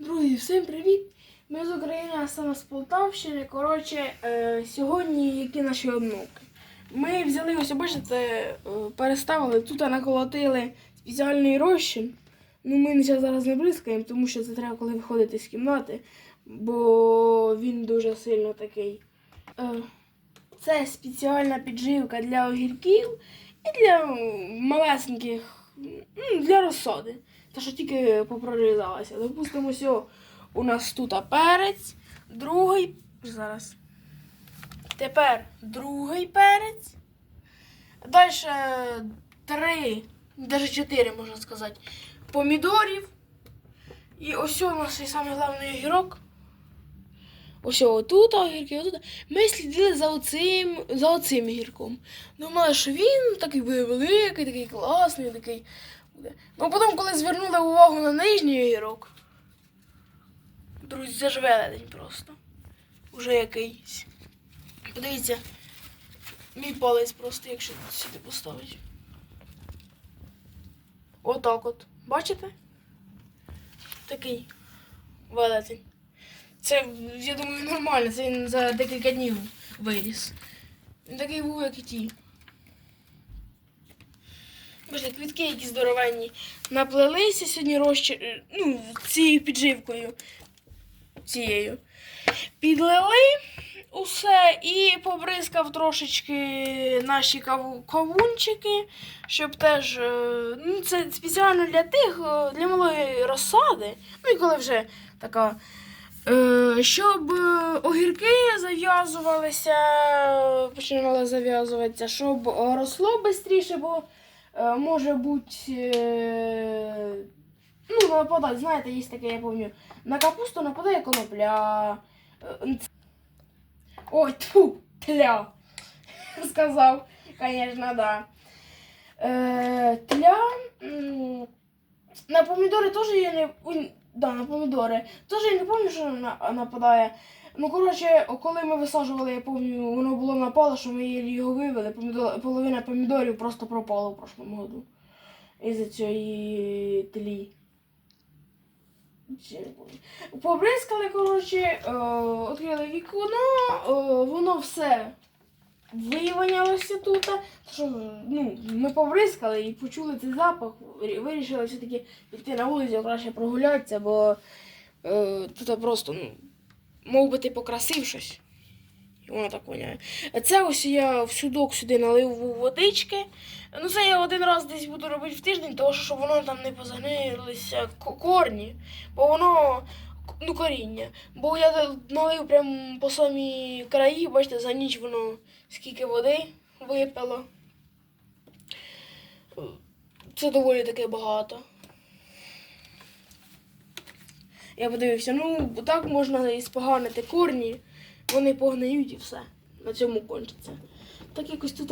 Друзі, всім привіт! Ми з України, а саме з Полтавщини. Коротше, е, сьогодні які наші однуки. Ми взяли ось, бачите, е, переставили, тут наколотили спеціальний розчин. Ну, ми зараз не бризкаємо, тому що це треба, коли виходити з кімнати, бо він дуже сильно такий. Е, це спеціальна підживка для огірків і для малесеньких, для розсади. Та що тільки попрорізалася. Допустимо, ось у нас тут перець, другий. Зараз. Тепер другий перець. Далі три, навіть чотири, можна сказати, помідорів. І ось у нас і самий головний огірок. Ось отут огірки, отут. Ми слідили за оцим, за оцим огірком. Думали, що він такий буде великий, такий класний, такий буде. Ну потім, коли звернули увагу на нижній огірок, друзі, ж просто. Уже якийсь. Подивіться, мій палець просто, якщо сюди поставити. Отак от. Бачите? Такий велетень. Це, я думаю, нормально, це він за декілька днів виріс. Він такий був, як і ті. Боже, квітки які здоровенні. Наплелися сьогодні розчи... ну, цією підживкою. Цією. Підлили усе і побризкав трошечки наші каву... кавунчики, щоб теж. е, Ну, це спеціально для тих, е, для малої розсади. Ну і коли вже така. Е, щоб е, огірки зав'язувалися, е, починали зав'язуватися, щоб е, росло швидше, бо е, може бути. Е, ну, нападать, знаєте, є таке, я пам'ятаю. На капусту нападає конопля. Е, Ой, тьфу, тля. Сказав, звісно, да. Е, тля. На помідори теж я не. Да, на помідори. Теж я не пам'ятаю, що на, нападає. Ну, коротше, коли ми висаджували, я пам'ятаю, воно було напало, що ми його вивели. Помідор, половина помідорів просто пропала в прошлому году. Із-за цієї тлі. Побризкали, коротше, е, відкрили вікно, е, воно все вивонялося тут. Що ну, ми побризкали і почули цей запах, вирішили все-таки піти на вулицю, краще прогулятися, бо е, тут просто, ну, мов би ти покрасив щось. І воно так воняє. Це ось я в судок сюди налив водички. Ну, це я один раз десь буду робити в тиждень, тому що щоб воно там не позагнилися корні, бо воно. Ну, коріння. Бо я налив прям по самій краї, бачите, за ніч воно скільки води випило. Це доволі таки багато. Я подивився, ну так можна і споганити корні, вони погниють і все. На цьому кончиться. Так якось тут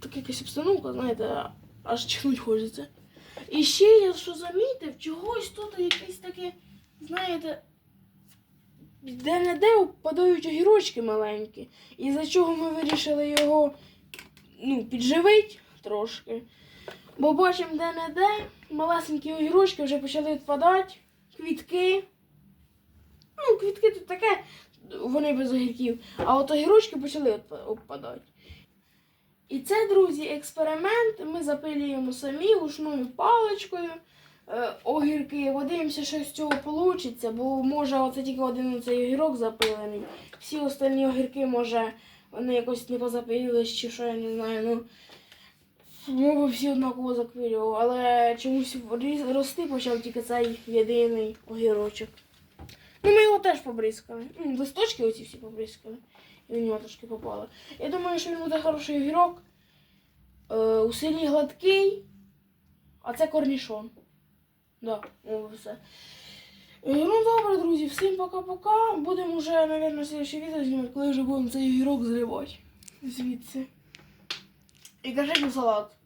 так якась обстановка, знаєте, аж чихнуть хочеться. І ще я що замітив, чогось тут якесь таке, знаєте, де-не-де впадають огірочки маленькі. І за чого ми вирішили його ну, підживити трошки. Бо бачимо де-не-де малесенькі огірочки вже почали відпадати, квітки. Ну, квітки тут таке, вони без огірків. А от огірочки почали відпадати. І це, друзі, експеримент. Ми запилюємо самі лушною паличкою е, огірки. Подивимося, що з цього вийде, бо може оце тільки один цей огірок запилений. Всі остальні огірки, може, вони якось не позапилились чи що, я не знаю. Ну, мови всі однаково заквилював, але чомусь рости почав тільки цей єдиний огірочок. Ну, ми його теж побризкали. Ну, листочки оці всі побризкали. І в нього трошки попало. Я думаю, що він буде хороший огірок. Е, у селі гладкий, а це корнішон. Да, ну все. Е, Ну добре, друзі, всім пока-пока. Будемо вже, мабуть, слідче відео знімати, коли вже будемо цей огірок зривати. Звідси. І кажи салат.